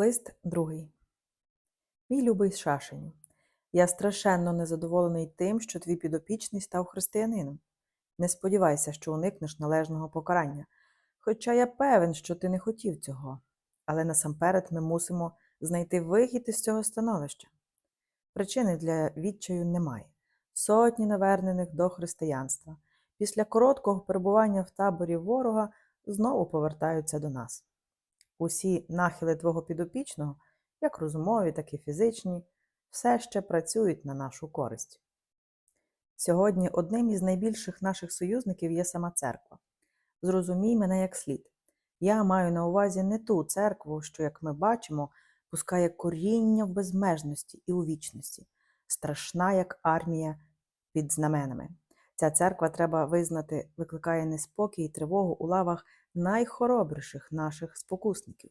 Лист другий. Мій любий Шашеню, я страшенно незадоволений тим, що твій підопічний став християнином. Не сподівайся, що уникнеш належного покарання, хоча я певен, що ти не хотів цього. Але насамперед ми мусимо знайти вихід із цього становища. Причини для відчаю немає. Сотні навернених до християнства після короткого перебування в таборі ворога знову повертаються до нас. Усі нахили твого підопічного, як розумові, так і фізичні, все ще працюють на нашу користь. Сьогодні одним із найбільших наших союзників є сама церква. Зрозумій мене як слід. Я маю на увазі не ту церкву, що, як ми бачимо, пускає коріння в безмежності і у вічності, страшна, як армія під знаменами. Ця церква, треба визнати, викликає неспокій і тривогу у лавах найхоробріших наших спокусників.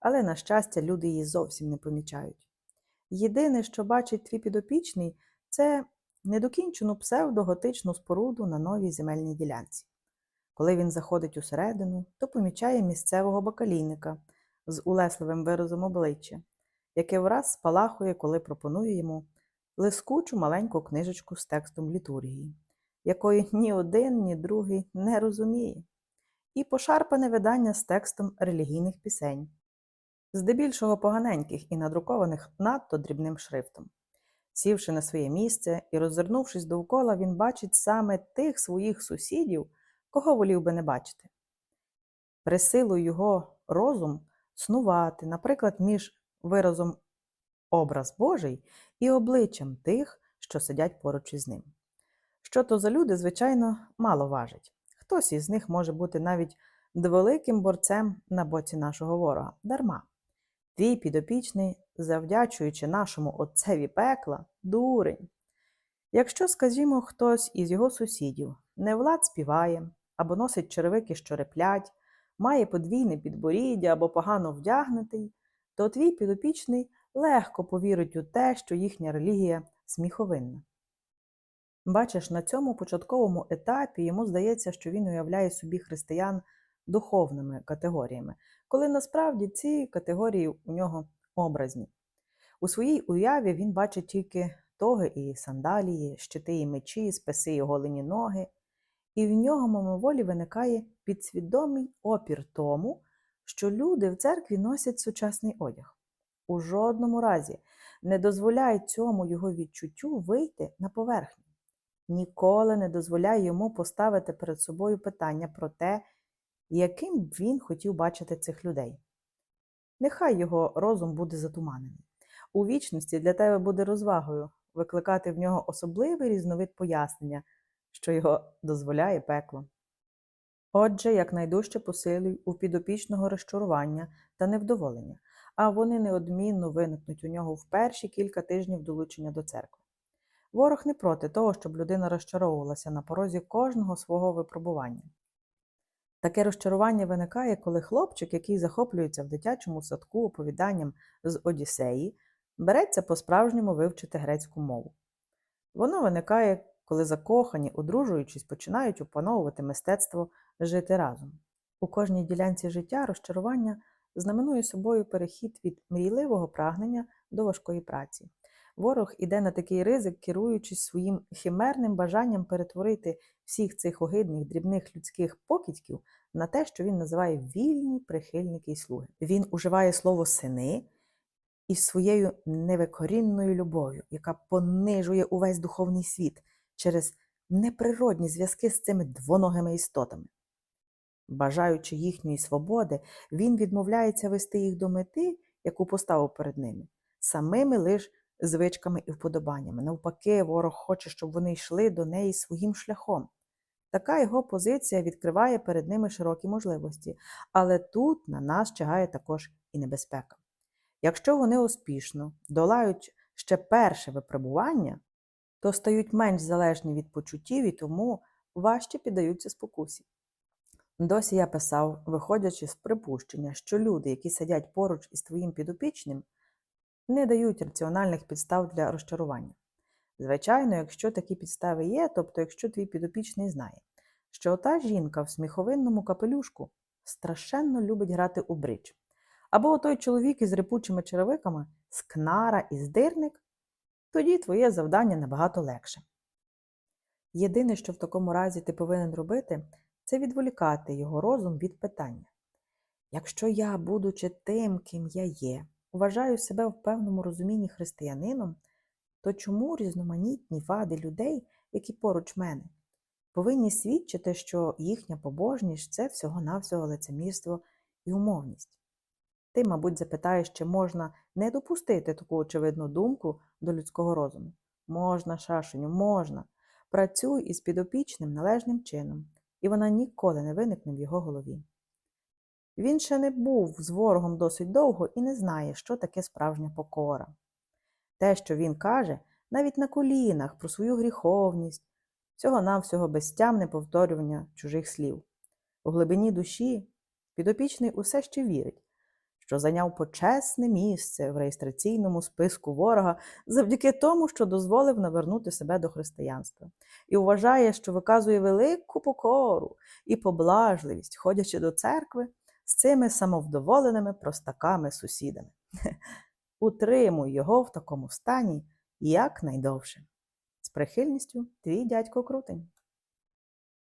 Але, на щастя, люди її зовсім не помічають. Єдине, що бачить твій підопічний, це недокінчену псевдоготичну споруду на новій земельній ділянці. Коли він заходить усередину, то помічає місцевого бакалійника з улесливим виразом обличчя, яке враз спалахує, коли пропонує йому лискучу маленьку книжечку з текстом літургії, якої ні один, ні другий не розуміє, і пошарпане видання з текстом релігійних пісень, здебільшого поганеньких і надрукованих надто дрібним шрифтом. Сівши на своє місце і роззирнувшись довкола, він бачить саме тих своїх сусідів, кого волів би не бачити. Присилує його розум снувати, наприклад, між виразом образ Божий і обличчям тих, що сидять поруч із ним. Що то за люди, звичайно, мало важить. Хтось із них може бути навіть великим борцем на боці нашого ворога, дарма. Твій підопічний, завдячуючи нашому отцеві пекла, дурень. Якщо, скажімо, хтось із його сусідів невлад співає або носить черевики, що реплять, має подвійне підборіддя або погано вдягнутий, то твій підопічний легко повірить у те, що їхня релігія сміховинна. Бачиш, на цьому початковому етапі йому здається, що він уявляє собі християн духовними категоріями, коли насправді ці категорії у нього образні. У своїй уяві він бачить тільки тоги і сандалії, щити і мечі, списи і голені ноги, і в нього мимоволі виникає підсвідомий опір тому, що люди в церкві носять сучасний одяг. У жодному разі не дозволяє цьому його відчуттю вийти на поверхню. Ніколи не дозволяє йому поставити перед собою питання про те, яким б він хотів бачити цих людей. Нехай його розум буде затуманений. У вічності для тебе буде розвагою викликати в нього особливий різновид пояснення, що його дозволяє пекло. Отже, якнайдужче посилюй у підопічного розчарування та невдоволення, а вони неодмінно виникнуть у нього в перші кілька тижнів долучення до церкви. Ворог не проти того, щоб людина розчаровувалася на порозі кожного свого випробування. Таке розчарування виникає, коли хлопчик, який захоплюється в дитячому садку оповіданням з Одіссеї, береться по-справжньому вивчити грецьку мову. Воно виникає, коли закохані, одружуючись, починають опановувати мистецтво жити разом. У кожній ділянці життя розчарування знаменує собою перехід від мрійливого прагнення до важкої праці. Ворог іде на такий ризик, керуючись своїм химерним бажанням перетворити всіх цих огидних дрібних людських покидьків на те, що він називає вільні прихильники й слуги. Він уживає слово сини із своєю невикорінною любов'ю, яка понижує увесь духовний світ через неприродні зв'язки з цими двоногими істотами. Бажаючи їхньої свободи, він відмовляється вести їх до мети, яку поставив перед ними, самими лиш звичками і вподобаннями. Навпаки, ворог хоче, щоб вони йшли до неї своїм шляхом. Така його позиція відкриває перед ними широкі можливості, але тут на нас чигає також і небезпека. Якщо вони успішно долають ще перше випробування, то стають менш залежні від почуттів і тому важче піддаються спокусі. Досі я писав, виходячи з припущення, що люди, які сидять поруч із твоїм підопічним, не дають раціональних підстав для розчарування. Звичайно, якщо такі підстави є, тобто якщо твій підопічний знає, що ота жінка в сміховинному капелюшку страшенно любить грати у бридж, або отой чоловік із репучими черевиками, скнара і здирник, тоді твоє завдання набагато легше. Єдине, що в такому разі ти повинен робити, це відволікати його розум від питання. Якщо я, будучи тим, ким я є, вважаю себе в певному розумінні християнином, то чому різноманітні вади людей, які поруч мене, повинні свідчити, що їхня побожність це всього-навсього лицемірство і умовність? Ти, мабуть, запитаєш, чи можна не допустити таку очевидну думку до людського розуму. Можна, шашеню, можна. Працюй із підопічним належним чином, і вона ніколи не виникне в його голові. Він ще не був з ворогом досить довго і не знає, що таке справжня покора. Те, що він каже, навіть на колінах про свою гріховність, всього-навсього безтямне повторювання чужих слів. У глибині душі підопічний усе ще вірить, що зайняв почесне місце в реєстраційному списку ворога завдяки тому, що дозволив навернути себе до християнства, і вважає, що виказує велику покору і поблажливість, ходячи до церкви з цими самовдоволеними простаками-сусідами. Утримуй його в такому стані якнайдовше. З прихильністю твій дядько Крутень.